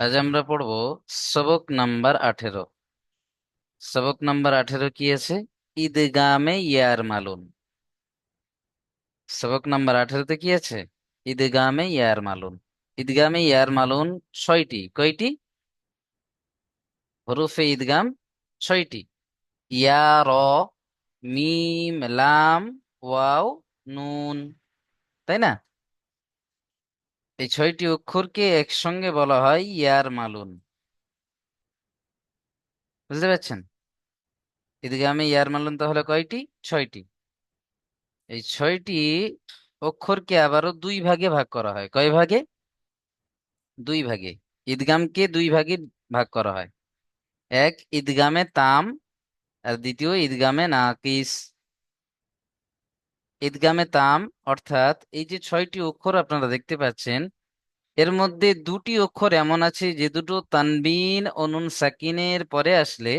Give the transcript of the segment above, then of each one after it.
আজ আমরা পড়ব সবক নাম্বার আঠেরো। সবক নাম্বার আঠেরো কি আছে? ঈদগামে ইয়ার মালুন। সবক নাম্বার আঠেরোতে কি আছে? ঈদগামে ইয়ার মালুন। ঈদগামে ইয়ার মালুন ছয়টি। কয়টি? হরুফে ঈদগাম ছয়টি। ইয়া র মিম, লাম, ওয়াও, নুন। তাই না? এই ছয়টি অক্ষরকে একসঙ্গে বলা হয় ইয়ার মালুন। বুঝতে পারছেন? ঈদগামে ইয়ার মালুন তাহলে কয়টি? ছয়টি। এই ছয়টি অক্ষরকে আবারও দুই ভাগে ভাগ করা হয়। কয় ভাগে? দুই ভাগে। ঈদগামকে দুই ভাগে ভাগ করা হয়। এক, ঈদগামে তাম, আর দ্বিতীয়, ঈদগামে নাকিস। ঈদগামে তাম, অর্থাৎ এই যে ছয়টি অক্ষর আপনারা দেখতে পাচ্ছেন, এর মধ্যে দুটি অক্ষর এমন আছে যে দুটো তানবিন ও নুন সাকিনের পরে আসলে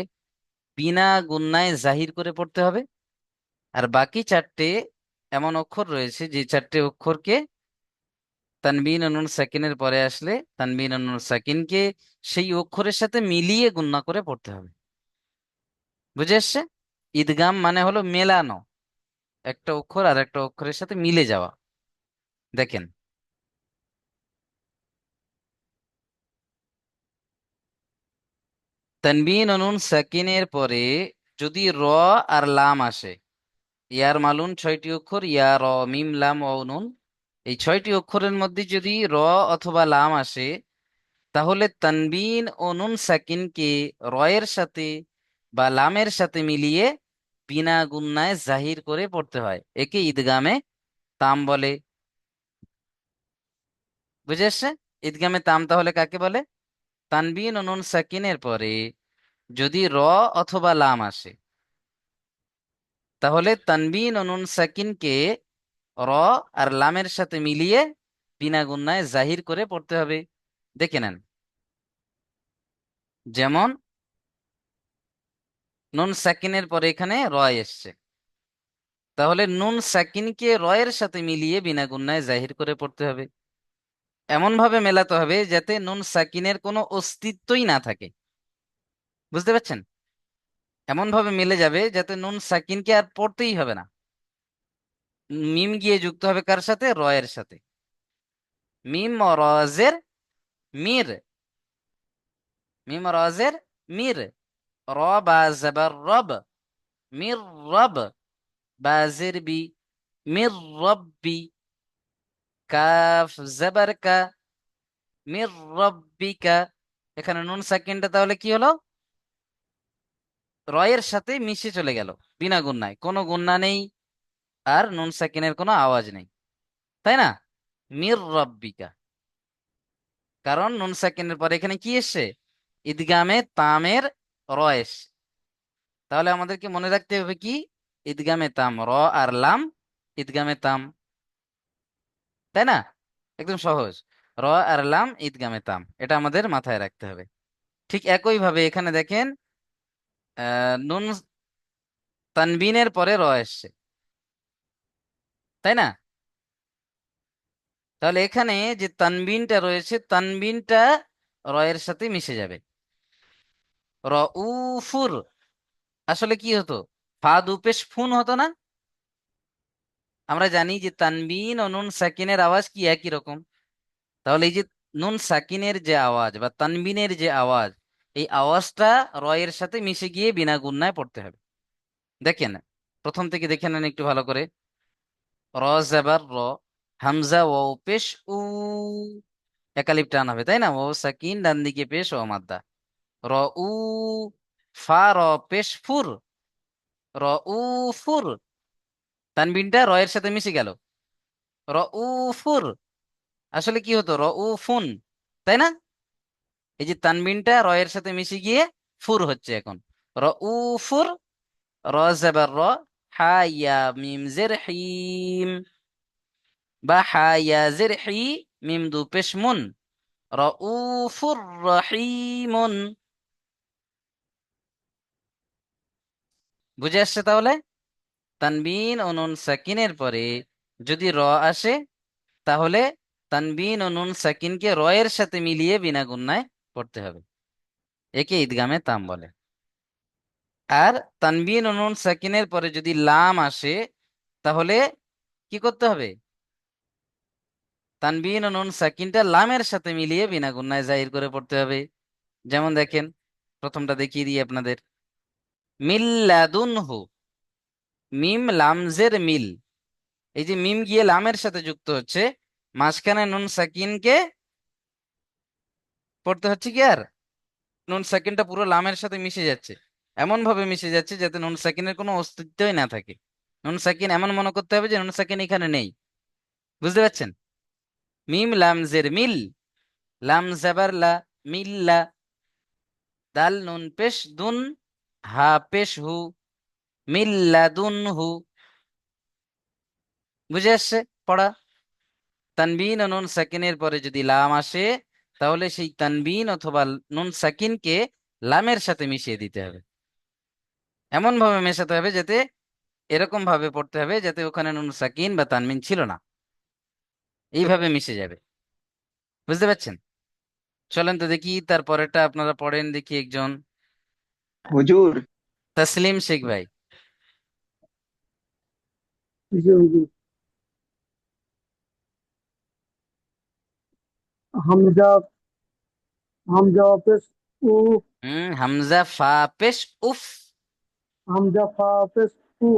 বিনা গুন্নায় জাহির করে পড়তে হবে। আর বাকি চারটে এমন অক্ষর রয়েছে যে চারটে অক্ষরকে তানবিন ও নুন সাকিনের পরে আসলে তানবিন ও নুন সাকিনকে সেই অক্ষরের সাথে মিলিয়ে গুণনা করে পড়তে হবে। বুঝে আসছে? ঈদগাম মানে হলো মেলানো। একটা অক্ষর আর একটা অক্ষরের সাথে মিলে যাওয়া। দেখেন। তানবিন ও নুন সাকিনের পরে যদি র আর লাম আসে, ইয়ার মালুন ছয়টি অক্ষর, ইয়া, র, মিম, লাম ও নুন। এই ছয়টি অক্ষরের মধ্যে যদি র অথবা লাম আসে, তাহলে তানবিন ও নুন সাকিনকে রয়ের সাথে বা লামের সাথে মিলিয়ে বিনা গুন্নায় জাহির করে পড়তে হয়। একে ঈদগামে তাম বলে। বুঝে আসছে? ঈদগামে তাম তাহলে কাকে বলে? তানবিন ও নুন সাকিনের পরে যদি র অথবা লাম আসে। তাহলে তানবিন ও নুন সাকিনকে র আর লামের সাথে মিলিয়ে বিনা গুন্নায় জাহির করে পড়তে হবে। দেখে নেন। যেমন নুন সাকিনের পরে এখানে র এসছে। তাহলে নুন সাকিনকে রয়ের সাথে মিলিয়ে বিনা গুন্নায় জাহির করে পড়তে হবে। এমন ভাবে মেলাতে হবে যাতে নুন সাকিনের কোনো অস্তিত্বই না থাকে। বুঝতে পারছেন? এমন ভাবে মিলে যাবে যাতে নুন সাকিনকে আর পড়তেই হবে না। মিম গিয়ে যুক্ত হবে কার সাথে? রয়ের সাথে। মিম রজের মির। মিম রজের মির। র বা জবর রব, মির রব, বাজের বি, মির রব্বি, কাফ জবর কা, মির রব্বিকা এখানে নুন সাকিনটা তাহলে কি হলো? রয়ের সাথে মিশে চলে গেল, বিনা গুন্নায়। কোনো গুন্না নেই আর নুন সাকিনের কোনো আওয়াজ নেই, তাই না? মির রব্বিকা কারণ নুন সাকিনের পরে এখানে কি এসছে? ঈদগামে তামের র এসছে তাহলে আমাদেরকে মনে রাখতে হবে কি? ঈদগামে তাম, র আর লাম ঈদগামে তাম। তাই না? একদম সহজ। র আর লাম ঈদগামে তাম, এটা আমাদের মাথায় রাখতে হবে। ঠিক একই ভাবে এখানে দেখেন নুন তানবিনের পরে র এসছে। তাই না? তাহলে এখানে যে তানবিনটা রয়েছে, তানবিনটা রয়ের সাথে মিশে যাবে। রউফুর। আসলে কি হতো? ফা দুপেশ ফুন হতো না? আমরা জানি যে তানবিন ও নুন সাকিনের আওয়াজ কি একই রকম? তাহলে এই যে নুন সাকিনের যে আওয়াজ বা তানবিনের যে আওয়াজ, এই আওয়াজটা রয়ের সাথে মিশে গিয়ে বিনা গুণনায় পড়তে হবে। দেখেন, প্রথম থেকে দেখে নেন একটু ভালো করে। র জাবার র, হামজা ও পেশ উ। একালিপ টান হবে, তাই না? ও সাকিন, ডান দিকে পেশ ও মাদ্দা। র উ ফা র পেশ ফুর র উ ফুর তানবিনটা র এর সাথে মিশে গেল। র উ ফুর আসলে কি হতো? র উ ফুন তাই না? এই যে তানবিনটা র এর সাথে মিশে গিয়ে ফুর হচ্ছে এখন। র উ ফুর র জেবার র হা ইয়া মিম জের হিম। বা হা ইয়া জের হি মিম দু পেশ মুন। র উ ফুর রহিমুন। বুঝে আসছে তাহলে? তানবিন ও নুন সাকিনের পরে যদি র আসে, তাহলে তানবিন ও নুন সাকিনকে র এর সাথে মিলিয়ে বিনা গুণনায় পড়তে হবে। একে ঈদগামে তাম বলে। আর তানবিন ও নুন সাকিনের পরে যদি লাম আসে, তাহলে কি করতে হবে? তানবিন ও নুন সাকিনটা লামের সাথে মিলিয়ে বিনা গুন্নায় জাহির করে পড়তে হবে। যেমন দেখেন, প্রথমটা দেখিয়ে দিই আপনাদের। মিল্লাদুনহু মিম লামজের মিল। এই যে মিম গিয়ে লামের সাথে যুক্ত হচ্ছে, মাঝখানে নুন সাকিনকে পড়তে হচ্ছে কি আর? নুন সাকিনটা পুরো লামের সাথে মিশে যাচ্ছে। এমন ভাবে মিশে যাচ্ছে যাতে নুন সাকিনের কোনো অস্তিত্বই না থাকে। নুন সাকিন এমন মনে করতে হবে যে নুন সাকিন এখানে নেই। বুঝতে পারছেন? মিম লামজের মিল। লাম জাবার লা মিল্লা। দাল নুন পেশ দুন। হা পেশ হু মিল্লাদুন হু বুঝে আসছে? পড়া। তানবিন ও নুন সাকিনের পরে যদি লাম আসে, তাহলে সেই তানবিন অথবা নুন সাকিনকে লামের সাথে মিশিয়ে দিতে হবে। এমন ভাবে মেশাতে হবে যাতে এরকম ভাবে পড়তে হবে যাতে ওখানে নুন সাকিন বা তানবিন ছিল না। এইভাবে মিশে যাবে। বুঝতে পারছেন? চলেন তো দেখি, তারপরেরটা আপনারা পড়েন দেখি একজন। হুজুর তসলিম শেখ ভাই জি হুজুর হামজা হামজা পেশ উ হুম হামজা ফা পেশ উফ হামজা ফা পেশ উ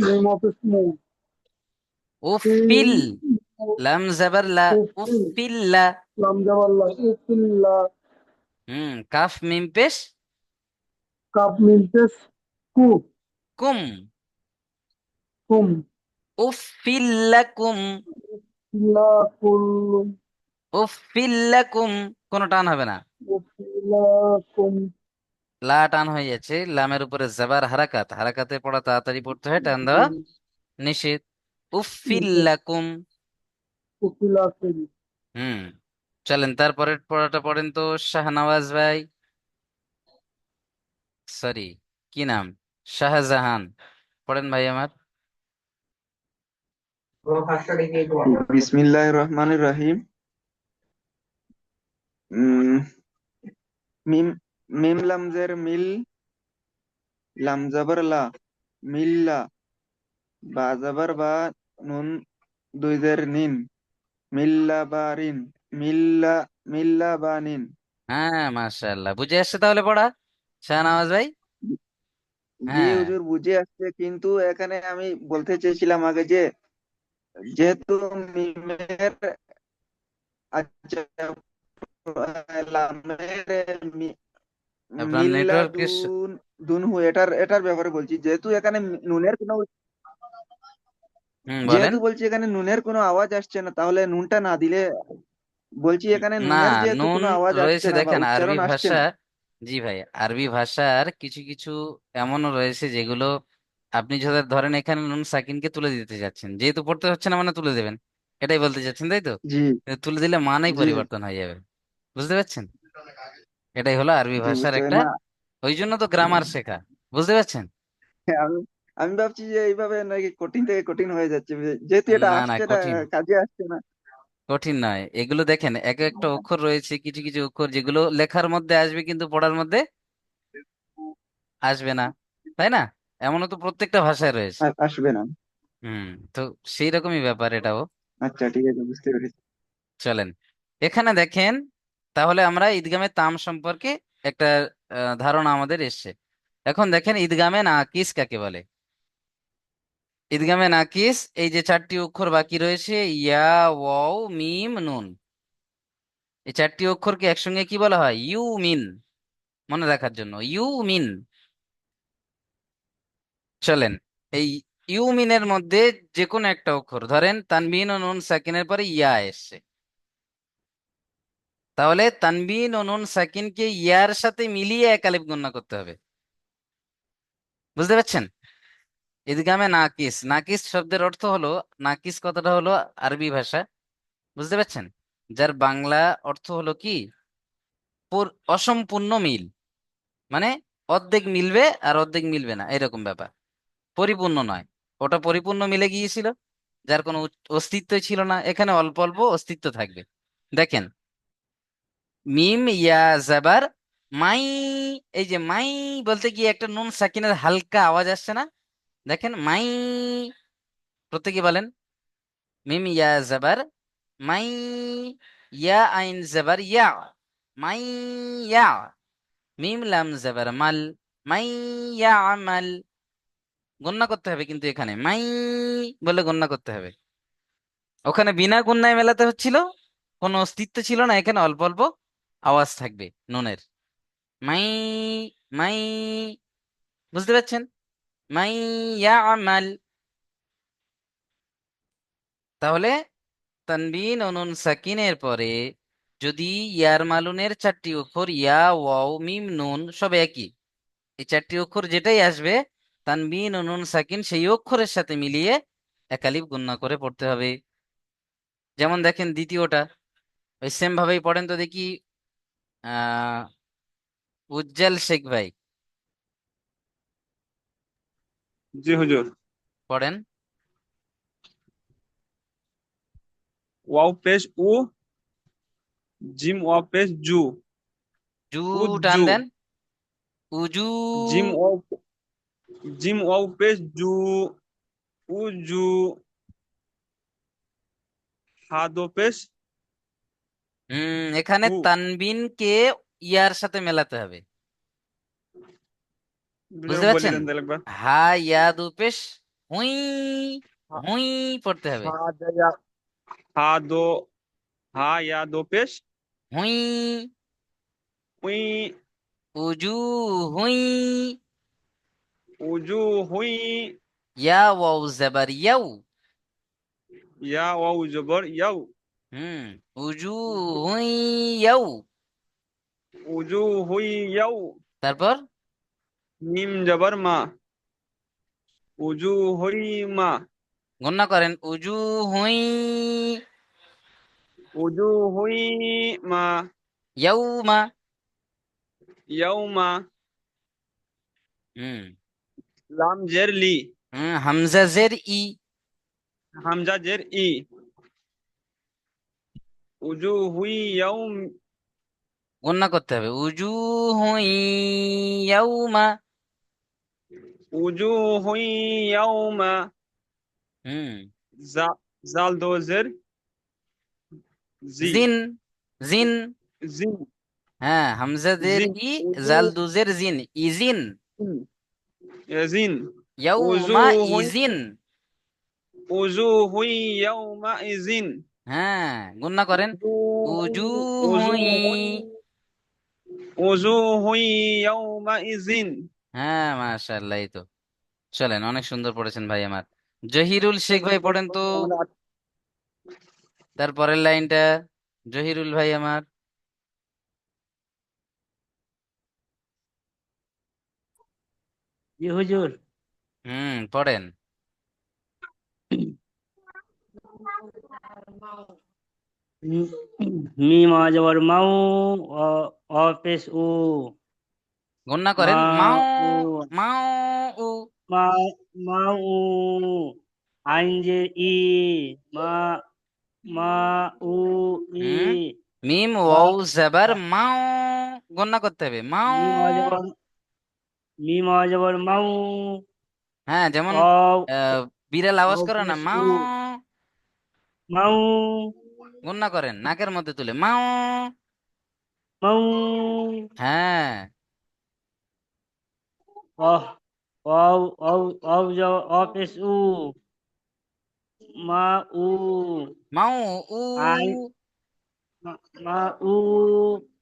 মিম অফিস মু উফ ফিল ফিল লাম জাবার লা উফ উফিল ফিল্লা লাম জাবাল্লা উফিল্লা হুম কাফ মিম পেশ? কাপ মিম পেশ কু। কুম। কুম। উফিল্লাকুম লা কুল্লুম উফিল্লাকুম কোনো টান হবে না। উফিলা কুম লা টান হয়ে যাচ্ছে, লামের উপরে জাবার হারাকাত, হারাকাতে পড়া তাড়াতাড়ি পড়তে হয়, টান দেওয়া নিষেধ। উফিল্লাকুম। উফিলা হুম, চলেন তারপরের পড়াটা পড়েন তো শাহনওয়াজ ভাই। সরি, কি নাম? শাহজাহান, পড়েন ভাই আমার। বিসমিল্লাহির রহমানির রহিম। মিম মিম লামজের মিল লাম জাবার লা মিল্লা বা জাবার বা নুন দুই জের নিন মিল্লা বা রিন মিল্লা মিল্লা বা নিন। হ্যাঁ মাশাআল্লাহ। বুঝে আসছে তাহলে পড়া? শাহনওয়াজ ভাই? জি হ্যাঁ। হুজুর বুঝে আসছে। কিন্তু এখানে আমি বলতে চেয়েছিলাম আগে যে যেহেতু মিমের আচ্ছা লামের মি- আপনার মিল্লা দুনহু এটার এটার ব্যাপারে বলছি। যেহেতু এখানে নুনের কোনো যেহেতু বলছি এখানে নুনের কোনো আওয়াজ আসছে না তাহলে নুনটা না দিলে বলছি এখানে না নুনের যেহেতু নুন কোনো আওয়াজ আসছে রয়েছে না দেখেন আরবি ভাষা জি ভাই আরবি ভাষার কিছু কিছু এমনও রয়েছে যেগুলো আপনি যদি ধরেন এখানে নুন সাকিনকে তুলে দিতে যাচ্ছেন যেহেতু পড়তে হচ্ছে না মানে তুলে দেবেন। এটাই বলতে চাচ্ছেন তাই তো? জি। তুলে দিলে মানেই পরিবর্তন হয়ে যাবে। বুঝতে পারছেন? এটাই হলো আরবি ভাষার একটা ওই জন্য তো গ্রামার শেখা বুঝতে পারছেন? আমি আমি ভাবছি যে এইভাবে নাকি কঠিন থেকে কঠিন হয়ে যাচ্ছে যেহেতু এটা না না আসছে না কঠিন। কাজে আসছে না। কঠিন নয় এগুলো দেখেন এক একটা অক্ষর রয়েছে কিছু কিছু অক্ষর যেগুলো লেখার মধ্যে আসবে কিন্তু পড়ার মধ্যে আসবে না তাই না? এমনও তো প্রত্যেকটা ভাষায় রয়েছে। আ- আসবে না। হুম তো সেই রকমই ব্যাপার এটাও। আচ্ছা ঠিক আছে বুঝতে পেরেছি। চলেন এখানে দেখেন তাহলে আমরা ঈদগামে তাম সম্পর্কে একটা ধারণা আমাদের এসছে। এখন দেখেন ঈদগামে নাকিস কাকে বলে? ঈদগামে নাকিস, এই যে চারটি অক্ষর বাকি রয়েছে, ইয়া, ওয়াও, মিম, নুন। এই চারটি অক্ষরকে একসঙ্গে কি বলা হয়? You, mean. মনে রাখার জন্য। You, mean. চলেন, এই ইউ, মিনের মধ্যে যে কোনো একটা অক্ষর, ধরেন তানবিন ও নুন সাকিনের পরে ইয়া এসছে। তাহলে তানবিন ও নুন সাকিনকে ইয়ার সাথে মিলিয়ে এক আলিফ গণনা করতে হবে। বুঝতে পারছেন? ঈদগামে নাকিস। নাকিস শব্দের অর্থ হলো, নাকিস কথাটা হলো আরবি ভাষা। বুঝতে পারছেন? যার বাংলা অর্থ হলো কি? অসম্পূর্ণ মিল। মানে অর্ধেক মিলবে আর অর্ধেক মিলবে না, এরকম ব্যাপার। পরিপূর্ণ নয়। ওটা পরিপূর্ণ মিলে গিয়েছিল, যার কোনো অস্তিত্বই ছিল না। এখানে অল্প অল্প অস্তিত্ব থাকবে। দেখেন মিম ইয়া জাবার, মাই, এই যে মাই বলতে গিয়ে একটা নুন সাকিনের হালকা আওয়াজ আসছে না? দেখেন, মাই, প্রত্যেকে বলেন, মিম ইয়া জাবার, মাই ইয়া আইন জাবার ইয়া, মাই ইয়া, মিম লাম জাবার মাল, মাই ইয়া আমাল। গণনা করতে হবে কিন্তু এখানে, মাই বলে গণনা করতে হবে। ওখানে বিনা গুণনায় মেলাতে হচ্ছিল, কোনো অস্তিত্ব ছিল না, এখানে অল্প অল্প। আওয়াজ থাকবে, নুনের। মাই মাই, বুঝতে পারছেন? মাই ইয়ামাল। তাহলে তানবিন ও নুন সাকিনের পরে যদি ইয়ার মালুনের চারটি অক্ষর ইয়া, ওয়াও, মিম, নুন সব একই, এই চারটি অক্ষর যেটাই আসবে, তানবিন ও নুন সাকিন সেই অক্ষরের সাথে মিলিয়ে একালিপ গুণনা করে পড়তে হবে। যেমন দেখেন দ্বিতীয়টা, ওই সেম ভাবেই পড়েন তো দেখি উজ্জ্বল শেখ ভাই। জি হুজুর। পড়েন। ওয়াও পেশ উ জিম ওয়াও পেশ জু। জু টান দেন। উজু জিম ওয়াও জিম ওয়াও পেশ জু উজু হাদো পেশ হুম এখানে হু তানবিনকে ইয়ার সাথে মেলাতে হবে। বুঝতে বলে পারছেন? দেন তাহলে একবার। হা ইয়া দু পেশ হুই হুই পড়তে হবে। হাদা হাদো হা ইয়া দো পেশ। হুই। উই উজু হুই। উজু হুই। ইয়া ওয়াও জাবার ইয়াউ। ইয়া ওয়াও জবর ইয়াও হুম। উজু হুই ইয়াউ। উজু হুই ইয়াও তারপর? মিম জবর মা। উজু হুই মা। গণনা করেন উজু হুই উজু হুই মা। ইয়াউমা ইয়াউমা হুম। লাম জের লি। হুম, হামজা জের ই। হামজা জের ই। উজু হুই ইয়াউম গণনা করতে হবে। উজু হুই ইয়াউমা। উজু হুই ইয়াউমা। হুম। জাল দো জের। জি। জিন জিন। জিন। হ্যাঁ হামজাদের ই জাল দুজের জিন। ইজিন ইয়াজিন উজু ইয়াউমা ইজিন উজু হুই ইয়াউমা ইজিন হ্যাঁ গণনা করেন। উজু উজু হুই হুই। উজু হুই ইয়াউমা ইজিন হ্যাঁ মাশাআল্লাহ এই তো। চলেন অনেক সুন্দর পড়েছেন ভাই আমার। জহিরুল শেখ ভাই পড়েন তো। তারপরের লাইনটা জহিরুল ভাই আমার। জি হুজুর। হুম পড়েন। মিম আজবর মাউ অ অ উ গণনা করেন মা মাও উ মাও মা মা উ আইন যে ই মা মা উ ই মিম মা ওয়াও জাবার মাও গণনা করতে হবে মাও মিম আজবর মাউ হ্যাঁ যেমন বিড়াল আওয়াজ করে না পেশ মাও উ মাউ। গণনা করেন নাকের মধ্যে তুলে মাও মাউ। হ্যাঁ। অ অ অ অ জ- অ পেশ উ। মা উ। মাও উ। আই মা উ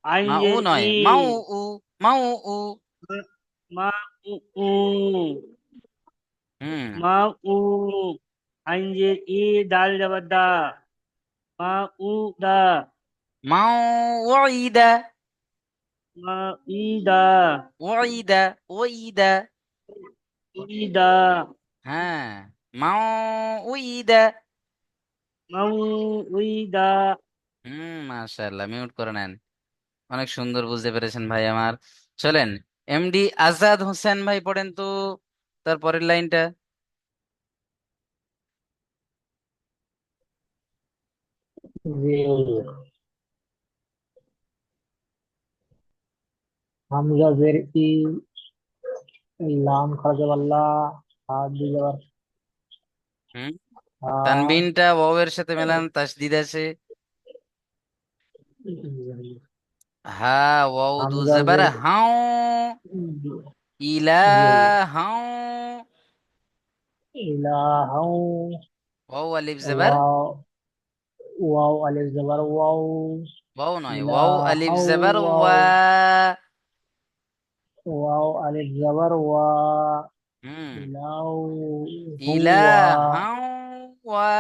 আইন মা উ নয় মাও উ মাও উ। মা উ উ। হুম। মা উ। আইন যে ই দাল যাবার দা মা উ দা মাও ওয়াইদা মা ই দা হ্যাঁ উই দা হুম মাশাআল্লাহ মিউট করে নেন। অনেক সুন্দর বুঝতে পেরেছেন ভাই আমার। চলেন এমডি আজাদ হোসেন ভাই পড়েন তো তার পরের লাইনটা। হামজা জের ই লাম খাজা আল্লাহ হাত দিয়ে যাবার হুম? তানবিনটা ওয়াও এর সাথে মেলান তাসদিদ আছে। হা ওয়াও দু জবর হাও ওয়াও আলিফ জবর ওয়াও ওয়াও আলিফ জবর। ওয়াও ওয়াও নয় ওয়াও আলিফ ইলাহাও জবর ওয়াও ওয়া ওয়াও আলিফ জবর ওয়া হুম ইলাউ হুয়া ইলাহাও ওয়া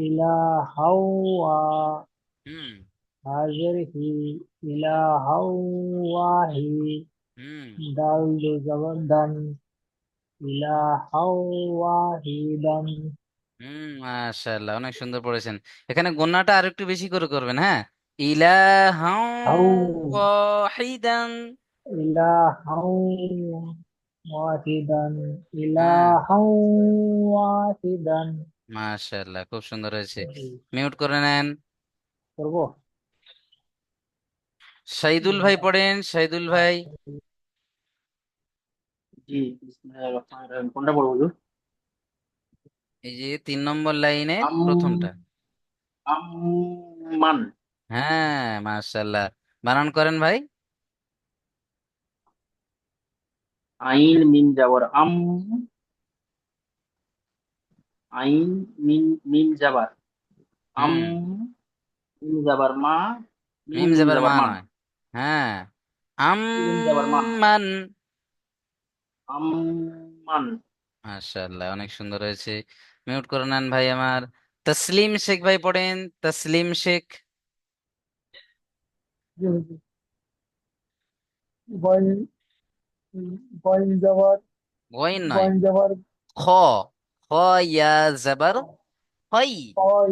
ইলাহাও ওয়া হুম হাজির হি ইলাহাও ওয়াহি হুম দাল হুম মাশাআল্লাহ অনেক সুন্দর পড়েছেন। এখানে গোন্নাটা আর একটু বেশি করে করবেন হ্যাঁ? ইলাহাও আউ ওয়াহিদান। ইলাহাও ওয়াহিদান হ্যাঁ ইলাহাও ওয়াহিদান। মাশাআল্লাহ খুব সুন্দর হয়েছে। মিউট করে নেন। করব? শাহিদুল ভাই পড়েন সাইদুল ভাই। জি বিসমিল্লাহির রহমানির রহিম। কোনটা পড়ব হুজুর এই যে তিন নম্বর লাইনের আম প্রথমটা। আম্মান। হ্যাঁ মাশাআল্লাহ। বানান করেন ভাই। আইন মিম যাবর আম আইন মিম মিম যাবার আম হুম মিম যাবার মা মিম যাবার মা মান নয়। হ্যাঁ। মিম যাবার মা। আম্মান। আম্মান। মাশাআল্লাহ অনেক সুন্দর হয়েছে। মিউট করে নেন ভাই আমার। তসলিম শেখ ভাই পড়েন তসলিম শেখ। গইন নয়। খ খ ইয়া জবর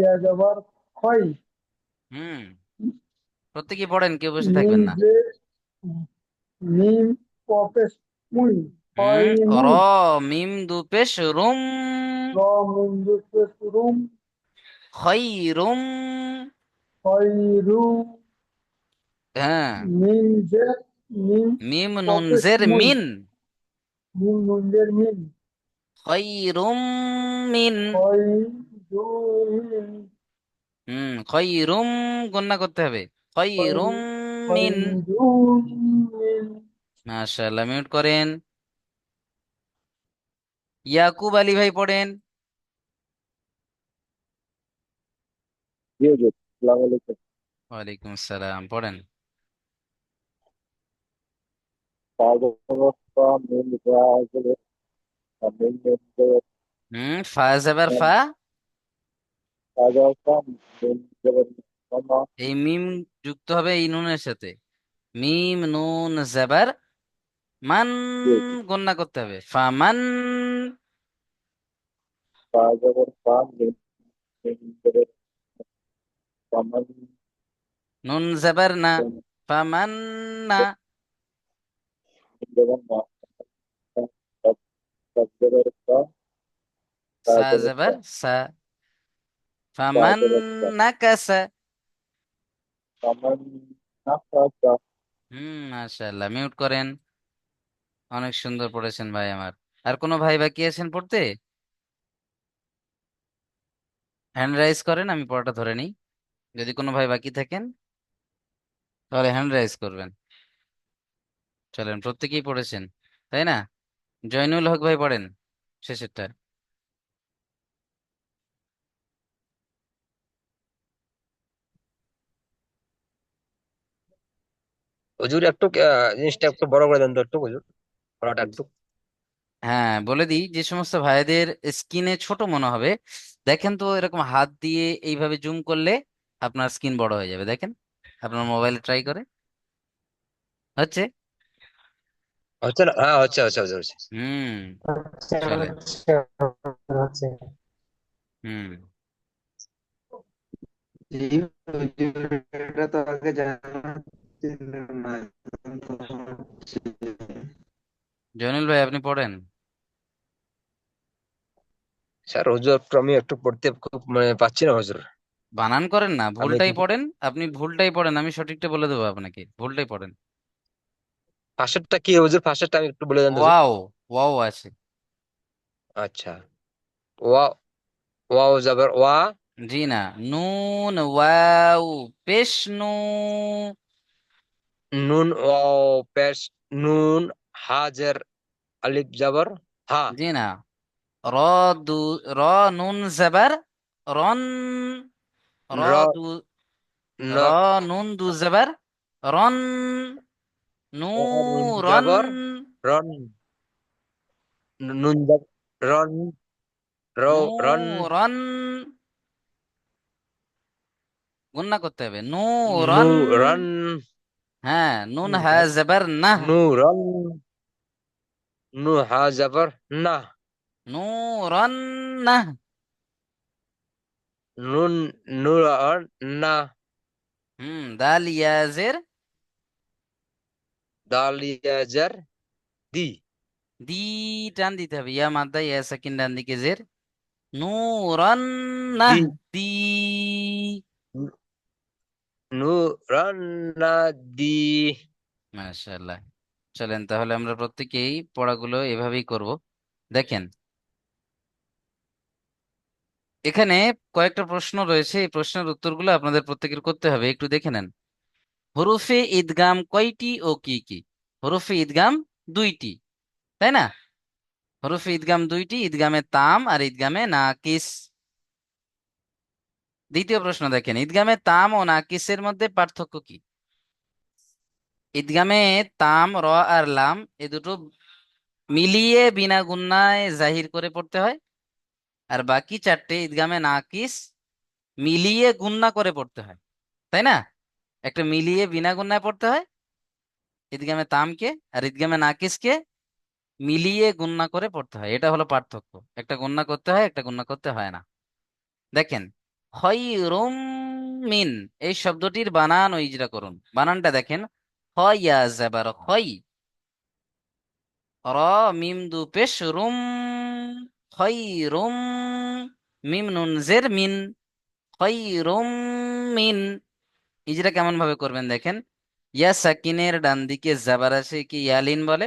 ইয়া খই হুম। প্রত্যেকে পড়েন কেউ বসে থাকবেন না। মিম পপেস মুই র মিম দুপেস রুম। খৈরুম। খই রু হ্যাঁ। মিম জে মিম মিম নুন জের মিন। মিম নুনজের মিম খৈরুম মিন। হুম খৈরুম গন্না করতে হবে। খৈরুম মিন। মাশাআল্লাহ মিউট করেন। ইয়াকুব আলী ভাই পড়েন। ওয়ালাইকুম আসসালাম পড়েন। হুম ফা জবর ফা। এই মিম যুক্ত হবে এই নুনের সাথে। মিম নুন জবর। মান জি। গন্না করতে হবে। ফামান মিন মিন। নুন জবর না ফামান না। সা জবর সা। তা ফামান জবর পা নাকাসা হুম মাশাআল্লাহ মিউট করেন। অনেক সুন্দর পড়েছেন ভাই আমার। আর কোনো ভাই বাকি আছেন পড়তে? হ্যান্ড রাইজ করেন, আমি পড়াটা ধরে নিই। যদি কোনো ভাই বাকি থাকেন, তাহলে হ্যান্ড রাইজ করবেন। চলেন, প্রত্যেকেই পড়েছেন, তাই না? জয়নুল হক ভাই পড়েন, শেষেরটা। হুজুর একটু জিনিসটা একটু বড় করে দেন তো একটু, হুজুর। একটু হ্যাঁ বলে দিই যে সমস্ত ভাইদের স্কিনে ছোট মনে হবে। দেখেন তো এরকম হাত দিয়ে এইভাবে জুম করলে আপনার স্কিন বড় হয়ে যাবে। দেখেন আপনার মোবাইলে ট্রাই করে। হচ্ছে? হচ্ছে না? হ্যাঁ হচ্ছে হচ্ছে হচ্ছে হচ্ছে। হুম। চলে। হুম। এটা তো আগে জানা ছিল না কিন্তু হচ্ছে জয়নুল ভাই আপনি পড়েন? স্যার হুজুর আমি একটু পড়তে খুব মানে পাচ্ছি না হুজুর। বানান করেন না আমি ভুলটাই পড়েন আপনি ভুলটাই পড়েন আমি সঠিকটা বলে দেবো আপনাকে ভুলটাই পড়েন। ফার্স্টেরটা কি হুজুর? ফার্স্টেরটা আমি একটু বলে দেন হুজুর। ওয়াও ওয়াও আছে। আচ্ছা ওয়া ওয়াও যাবার ওয়া। জি না নুন ওয়াও পেশ নু। নুন ওয়াও পেশ নুন হাজের আলিফ যাবার হা। জি না। র দু র নুন জবর রন র দু ন। র নুন দু জবর রন নু নুন রন। রন নুন যাব- রন রো নু রন। রন। গুন্না করতে হবে। নু নু রন। রন। হ্যাঁ নুন হা জবর না। নু রন নু হা যাবার না। নু না। নুন নু রন না। হুম দাল ইয়াজের দাল ইয়াজার দি। দি টান দিতে হবে। ইয়া মাদ্দা ইয়া সাকিন ডান দিকে জের। নূরান না দি। মাশাআল্লাহ। চলেন তাহলে আমরা প্রত্যেকেই পড়াগুলো এভাবেই করব। দেখেন। এখানে কয়েকটা প্রশ্ন রয়েছে। এই প্রশ্নের উত্তরগুলো আপনাদের প্রত্যেকের করতে হবে। একটু দেখে নেন। হরফে ঈদগাম কয়টি ও কি কি? হরফে ঈদগাম দুইটি, তাই না? হরফে ঈদগাম দুইটি, ঈদগামে তাম আর ঈদগামে নাকিস। দ্বিতীয় প্রশ্ন দেখেন, ঈদগামে তাম ও নাকিসের মধ্যে পার্থক্য কি? ঈদগামে তাম, র আর লাম, এ দুটো মিলিয়ে বিনা গুন্নায় জাহির করে পড়তে হয়। আর বাকি চারটে ঈদগামে নাকিস মিলিয়ে গুন্না করে পড়তে হয়। তাই না? একটা মিলিয়ে বিনা গুন্নায় পড়তে হয়। ঈদগামে তামকে আর ঈদগামে নাকিসকে মিলিয়ে গুন্না করে পড়তে হয়। এটা হলো পার্থক্য। একটা গুন্না করতে হয়, একটা গুন্না করতে হয় না। দেখেন খয়রুম মিন, এই শব্দটির বানান ও ইজরা করুন। বানানটা দেখেন, খয়া জাবার খয় র, মিম দু পেশ রুম, খয়রুম মিম নুন জের মিন, খয়রুম মিন। ইজরা কেমন ভাবে করবেন দেখেন, ইয়া সাকিনের ডান দিকে জাবার আছে কি ইয়ালিন বলে?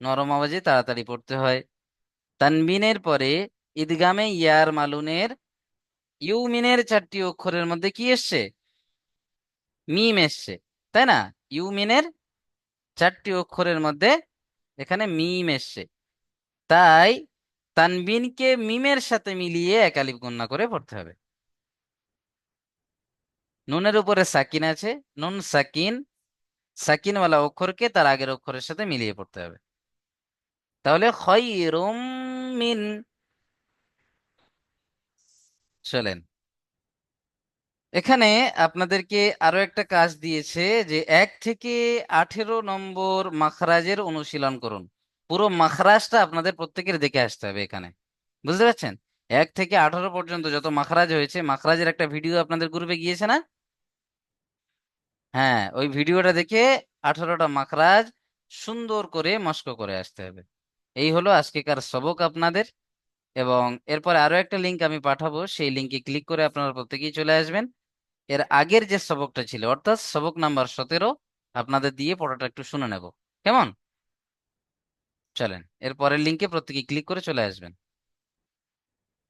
নরম আওয়াজে তাড়াতাড়ি পড়তে হয়। তানবিনের পরে ঈদগামে ইয়ার মালুনের ইউমিনের চারটি অক্ষরের মধ্যে কি এসছে? মিম এসছে, তাই না? ইউমিনের চারটি অক্ষরের মধ্যে এখানে মিম এসছে। তাই তানবিনকে মিমের সাথে মিলিয়ে একালিপ গণ্য করে পড়তে হবে। নুনের উপরে সাকিন আছে, নুন সাকিন, সাকিনওয়ালা অক্ষরকে তার আগের অক্ষরের সাথে মিলিয়ে পড়তে হবে। তাহলে খয়রুম মিন চলেন। এখানে আপনাদেরকে আরও একটা কাজ দিয়েছে যে এক থেকে আঠেরো নম্বর মাখরাজের অনুশীলন করুন। পুরো মাখরাজটা আপনাদের প্রত্যেকের দেখে আসতে হবে এখানে। বুঝতে পারছেন? এক থেকে আঠারো পর্যন্ত যত মাখরাজ হয়েছে, মাখরাজের একটা ভিডিও আপনাদের গ্রুপে গিয়েছে না? হ্যাঁ ওই ভিডিওটা দেখে আঠারোটা মাখরাজ সুন্দর করে মস্ক করে আসতে হবে। এই হলো আজকেকার সবক আপনাদের। এবং এরপরে আরও একটা লিঙ্ক আমি পাঠাবো, সেই লিঙ্কে ক্লিক করে আপনারা প্রত্যেকেই চলে আসবেন। এর আগের যে সবকটা ছিল, অর্থাৎ সবক নাম্বার সতেরো, আপনাদের দিয়ে পড়াটা একটু শুনে নেব। কেমন? চলেন, এরপরের লিঙ্কে প্রত্যেকে ক্লিক করে চলে আসবেন।